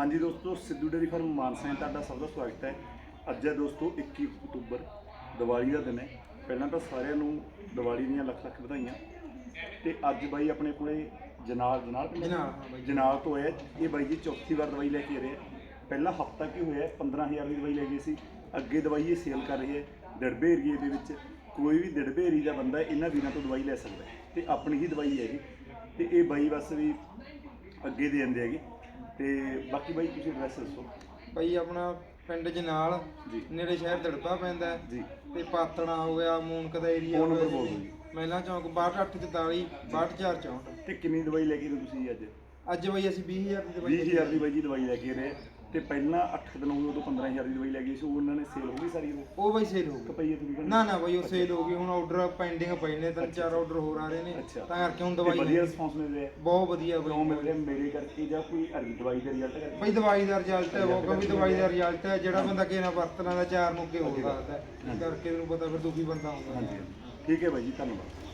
ਹਾਂਜੀ ਦੋਸਤੋ Sidhu dairy farm Mansa ਤੁਹਾਡਾ ਸਭ ਦਾ ਸਵਾਗਤ ਹੈ। ਅੱਜ ਹੈ ਦੋਸਤੋ 21 ਅਕਤੂਬਰ ਦੀਵਾਲੀ ਦਾ ਦਿਨ ਹੈ। ਪਹਿਲਾਂ ਤਾਂ ਸਾਰਿਆਂ ਨੂੰ ਦੀਵਾਲੀ ਦੀਆਂ ਲੱਖ ਲੱਖ ਵਧਾਈਆਂ। ਤੇ ਅੱਜ ਬਾਈ ਆਪਣੇ ਕੋਲੇ ਜਨਾਲ ਜਨਾਲ। ਜਨਾਲ ਤੋਂ ਹੈ ਇਹ ਬਾਈ ਜੀ ਚੌਥੀ ਵਾਰ ਦਵਾਈ ਲੈ ਕੇ ਆ ਰਹੇ ਹੈ। ਪਹਿਲਾਂ ਹਫਤਾ ਕੀ ਹੋਇਆ 15000 ਦੀ ਦਵਾਈ ਲੈ ਗਏ ਸੀ। ਅੱਗੇ ਦਵਾਈ ਇਹ ਸੇਲ ਕਰ ਰਹੀ ਹੈ ਡੜਬੇ ਏਰੀਏ ਦੇ ਵਿੱਚ। ਕੋਈ ਵੀ ਡੜਬੇ ਏਰੀਏ ਦਾ ਬੰਦਾ ਇਹਨਾਂ ਵੀਰਾਂ ਤੋਂ ਦਵਾਈ ਲੈ ਸਕਦਾ ਤੇ ਆਪਣੀ ਹੀ ਦਵਾਈ ਹੈਗੀ। ਤੇ ਇਹ ਬਾਈ ਬਸ ਵੀ ਅੱਗੇ ਦੇ ਦਿੰਦੇ ਹੈਗੇ। ਤੇ ਬਾਕੀ ਬਾਈ ਤੁਸੀਂ ਐਡਰੈਸ ਦੱਸੋ। ਭਾਈ ਆਪਣਾ ਪਿੰਡ ਜਨਾਲ ਜੀ। ਨੇੜੇ ਸ਼ਹਿਰ ਦੜਪਾ ਪੈਂਦਾ ਹੈ। ਜੀ। ਤੇ ਪਾਤਣਾ ਹੋ ਗਿਆ ਮੂਨਕ ਦਾ ਏਰੀਆ ਫੋਨ ਨੰਬਰ ਬੋਲ ਦਿਓ ਜੀ। ਮਹਿਲਾ ਚੌਂਕ 6244 62464 ਤੇ ਕਿੰਨੀ ਦਵਾਈ ਲੈ ਕੇ ਗਏ ਤੁਸੀਂ ਅੱਜ? ਅੱਜ ਬਾਈ ਅਸੀਂ 20000 ਦੀ ਦਵਾਈ 20000 ਦੀ ਬਾਈ ਜੀ ਦਵਾਈ ਲੈ ਕੇ ਰਹੇ ਤੇ ਪਹਿਲਾਂ 8 ਦਿਨ ਹੋ ਗਏ ਉਦੋਂ 15000 ਦੀ ਦਵਾਈ ਲੈ ਗਏ ਸੀ ਉਹ ਉਹਨਾਂ ਨੇ ਸੇਲ ਹੋ ਗਈ ਸਾਰੀ ਉਹ? ਉਹ ਬਾਈ ਸੇਲ ਹੋ ਗਈ। ਕਪਈਏ ਤੁਸੀਂ ਨਾ ਨਾ ਬਾਈ ਉਹ ਸੇਲ ਹੋ ਗਈ ਹੁਣ ਆਰਡਰ ਪੈਂਡਿੰਗ ਪਏ ਨੇ ਤਿੰਨ ਚਾਰ ਆਰਡਰ ਹੋਰ ਆ ਰਹੇ ਨੇ। ਤਾਂ ਕਰਕੇ ਹੁਣ ਦਵਾਈ ਵਧੀਆ ਰਿਸਪੌਂਸ ਮਿਲ ਰਿਹਾ? ਬਹੁਤ ਵਧੀਆ ਕਿਉਂ ਬਾਈ ਮਿਲ ਰਿਹਾ? ਮੇਰੇ ਕਰਕੇ ਜਾਂ ਕੋਈ ਅਰਜੀ ਦਵਾਈ ਦਾ ਰਿਜ਼ਲਟ ਕਰਕੇ? ਬਾਈ ਦਵਾਈ ਦਾ ਰਿਜ਼ਲਟ ਹੈ ਉਹ ਵੀ ਦਵਾਈ ਦਾ ਰਿਜ਼ਲਟ ਹੈ ਜਿਹੜਾ ਬੰਦਾ ਕਿਸੇ ਨਾਲ ਵਰਤਣਾ ਦਾ ਚਾਰ ਮੁੱਕੇ ਹੋ ਸਕਦਾ ਕਰਕੇ ਤੈਨੂੰ ਪਤਾ ਫਿਰ ਦੁਖੀ ਬੰਦਾ ਹੁੰਦਾ। ਠੀਕ ਹੈ ਬਾਈ ਜੀ ਧੰਨਵਾਦ।